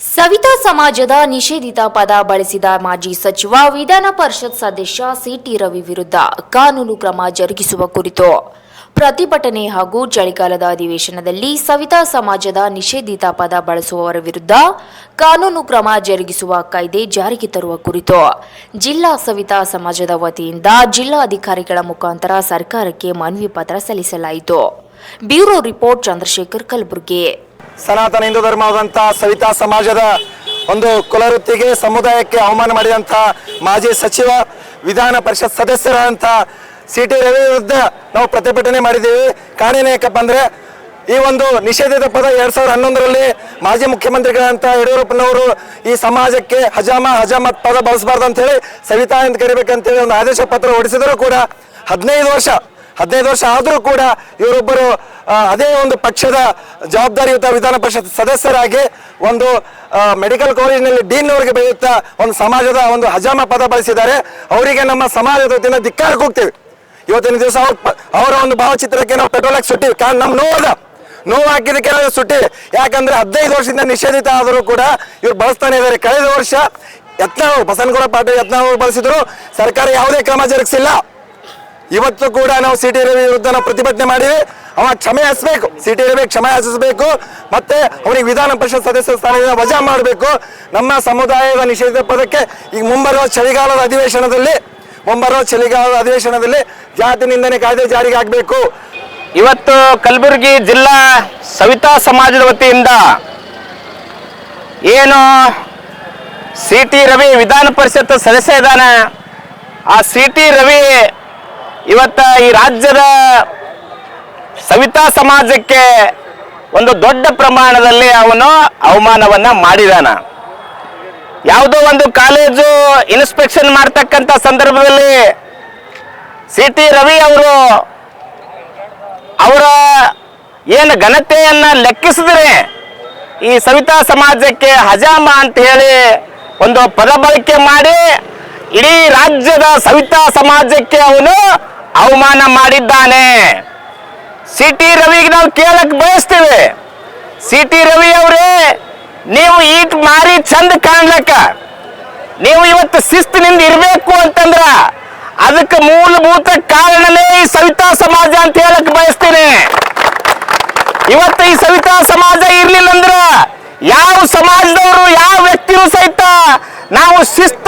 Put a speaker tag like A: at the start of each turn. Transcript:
A: ಸವಿತಾ ಸಮಾಜದ ನಿಷೇಧಿತ ಪದ ಬಳಸಿದ ಮಾಜಿ ಸಚಿವ, ವಿಧಾನ ಪರಿಷತ್ ಸದಸ್ಯ ಸಿಟಿ ರವಿ ವಿರುದ್ಧ ಕಾನೂನು ಕ್ರಮ ಜರುಗಿಸುವ ಕುರಿತು. ಪ್ರತಿಭಟನೆ ಹಾಗೂ ಚಳಿಗಾಲದ ಅಧಿವೇಶನದಲ್ಲಿ ಸವಿತಾ ಸಮಾಜದ ನಿಷೇಧಿತ ಪದ ಬಳಸುವವರ ವಿರುದ್ಧ ಕಾನೂನು ಕ್ರಮ ಜರುಗಿಸುವ ಕಾಯ್ದೆ ಜಾರಿಗೆ ತರುವ ಕುರಿತು. ಜಿಲ್ಲಾ ಸವಿತಾ ಸಮಾಜದ ವತಿಯಿಂದ ಜಿಲ್ಲಾಧಿಕಾರಿಗಳ ಮುಖಾಂತರ ಸರ್ಕಾರಕ್ಕೆ ಮನವಿ ಪತ್ರ ಸಲ್ಲಿಸಲಾಯಿತು. Bureau report Chandrashekhar Kalaburagi.
B: ಸನಾತನ ಹಿಂದೂ ಧರ್ಮವಾದಂಥ ಸವಿತಾ ಸಮಾಜದ ಒಂದು ಕುಲವೃತ್ತಿಗೆ ಸಮುದಾಯಕ್ಕೆ ಅವಮಾನ ಮಾಡಿದಂಥ ಮಾಜಿ ಸಚಿವ, ವಿಧಾನ ಪರಿಷತ್ ಸದಸ್ಯರಾದಂಥ ಸಿ ಟಿ ರವಿ ವಿರುದ್ಧ ನಾವು ಪ್ರತಿಭಟನೆ ಮಾಡಿದ್ದೀವಿ. ಕಾರಣ ಏಕಪ್ಪ ಅಂದ್ರೆ ಈ ಒಂದು ನಿಷೇಧಿತ ಪದ ಎರಡ್ ಸಾವಿರದ ಹನ್ನೊಂದರಲ್ಲಿ ಮಾಜಿ ಮುಖ್ಯಮಂತ್ರಿಗಳಂತ ಯಡಿಯೂರಪ್ಪನವರು ಈ ಸಮಾಜಕ್ಕೆ ಹಜಾಮ ಹಜಾಮತ್ ಪದ ಬಳಸಬಾರ್ದು ಅಂತ ಹೇಳಿ ಸವಿತಾ ಅಂತ ಕರಿಬೇಕಂತೇಳಿ ಒಂದು ಆದೇಶ ಪತ್ರ ಹೊರಡಿಸಿದರೂ ಕೂಡ ಹದಿನೈದು ವರ್ಷ ಹದಿನೈದು ವರ್ಷ ಆದರೂ ಕೂಡ ಇವರೊಬ್ಬರು ಅದೇ ಒಂದು ಪಕ್ಷದ ಜವಾಬ್ದಾರಿಯುತ ವಿಧಾನ ಪರಿಷತ್ ಸದಸ್ಯರಾಗಿ ಒಂದು ಮೆಡಿಕಲ್ ಕಾಲೇಜಿನಲ್ಲಿ ಡೀನ್ ಅವರಿಗೆ ಬೆಳೆಯುತ್ತಾ ಒಂದು ಸಮಾಜದ ಒಂದು ಹಜಾಮ ಪದ ಬಳಸಿದ್ದಾರೆ. ಅವರಿಗೆ ನಮ್ಮ ಸಮಾಜದ ವತಿಯಿಂದ ಧಿಕ್ಕಾರಕ್ಕೆ ಹೋಗ್ತೇವೆ ಇವತ್ತಿನ ದಿವಸ ಅವ್ರ ಅವರ ಒಂದು ಭಾವಚಿತ್ರಕ್ಕೆ ನಾವು ಪೆಟ್ರೋಲ್ ಹಾಕಿ ಸುಟ್ಟಿವಿ ಕಾರಣ ನಮ್ಮ ನೋವದ. ನೋವು ಹಾಕಿದಕ್ಕೆ ನಾವು ಸುಟ್ಟಿ. ಯಾಕಂದ್ರೆ ಹದಿನೈದು ವರ್ಷದಿಂದ ನಿಷೇಧಿತ ಆದರೂ ಕೂಡ ಇವ್ರು ಬಳಸ್ತಾನೆ ಇದ್ದಾರೆ. ಕಳೆದ ವರ್ಷ ಯತ್ನಾಳ್, ಬಸನಗೌಡ ಪಾಟೀಲ್ ಅವರು ಬಳಸಿದ್ರು. ಸರ್ಕಾರ ಯಾವುದೇ ಕ್ರಮ ಜರುಗಿಸಿಲ್ಲ. ಇವತ್ತು ಕೂಡ ನಾವು ಸಿ ಟಿ ರವಿ ವಿರುದ್ಧ ನಾವು ಪ್ರತಿಭಟನೆ ಮಾಡಿ, ಅವ ಕ್ಷಮೆ ಹಸಬೇಕು ಸಿ ಟಿ ರವಿ ಕ್ಷಮೆ ಹಸಿಸಬೇಕು ಮತ್ತೆ ಅವನಿಗೆ ವಿಧಾನ ಪರಿಷತ್ ಸದಸ್ಯ ಸ್ಥಾನದಿಂದ ವಜಾ ಮಾಡಬೇಕು. ನಮ್ಮ ಸಮುದಾಯದ ನಿಷೇಧ ಪದಕ್ಕೆ ಈಗ ಮುಂಬರುವ ಚಳಿಗಾಲದ ಅಧಿವೇಶನದಲ್ಲಿ, ಮುಂಬರುವ ಚಳಿಗಾಲದ ಅಧಿವೇಶನದಲ್ಲಿ ಜಾತಿ ನಿಂದನೆ ಕಾಯ್ದೆ ಜಾರಿಗೆ ಆಗಬೇಕು
C: ಇವತ್ತು ಕಲಬುರಗಿ ಜಿಲ್ಲಾ ಸವಿತಾ ಸಮಾಜದ ವತಿಯಿಂದ ಏನು ಸಿ ಟಿ ರವಿ ವಿಧಾನ ಪರಿಷತ್ ಸದಸ್ಯ ಇದ್ದಾನೆ, ಆ ಸಿ ಟಿ ರವಿ ಇವತ್ತ ಈ ರಾಜ್ಯದ ಸವಿತಾ ಸಮಾಜಕ್ಕೆ ಒಂದು ದೊಡ್ಡ ಪ್ರಮಾಣದಲ್ಲಿ ಅವನು ಅವಮಾನವನ್ನ ಮಾಡಿದಾನ. ಯಾವುದೋ ಒಂದು ಕಾಲೇಜು ಇನ್ಸ್ಪೆಕ್ಷನ್ ಮಾಡ್ತಕ್ಕಂಥ ಸಂದರ್ಭದಲ್ಲಿ ಸಿ ಟಿ ರವಿ ಅವರು ಅವರ ಏನು ಘನತೆಯನ್ನ ಲೆಕ್ಕಿಸಿದ್ರೆ ಈ ಸವಿತಾ ಸಮಾಜಕ್ಕೆ ಹಜಾಮ ಅಂತ ಹೇಳಿ ಒಂದು ಪದ ಬಳಕೆ ಮಾಡಿ ಇಡೀ ರಾಜ್ಯದ ಸವಿತಾ ಸಮಾಜಕ್ಕೆ ಅವನು ಅವಮಾನ ಮಾಡಿದ್ದಾನೆ. ಸಿ ಟಿ ರವಿಗೆ ನಾವು ಕೇಳಕ್ ಬಯಸ್ತೇವೆ. ಸಿ ಟಿ ರವಿ ಅವರೇ, ನೀವು ಈಟ್ ಮಾರಿ ಚಂದ ಕಾಣ್ಲಕ್ಕ. ನೀವು ಇವತ್ತು ಶಿಸ್ತಿನಿಂದ ಇರಬೇಕು ಅಂತಂದ್ರ ಅದಕ್ಕೆ ಮೂಲಭೂತ ಕಾರಣನೇ ಈ ಸವಿತಾ ಸಮಾಜ ಅಂತ ಹೇಳಕ್ ಬಯಸ್ತೇನೆ. ಇವತ್ತು ಈ ಸವಿತಾ ಸಮಾಜ ಇರ್ಲಿಲ್ಲ ಅಂದ್ರ ಯಾವ ಸಮಾಜದವರು, ಯಾವ ವ್ಯಕ್ತಿಯೂ ಸಹಿತ ನಾವು ಇಲ್ಲ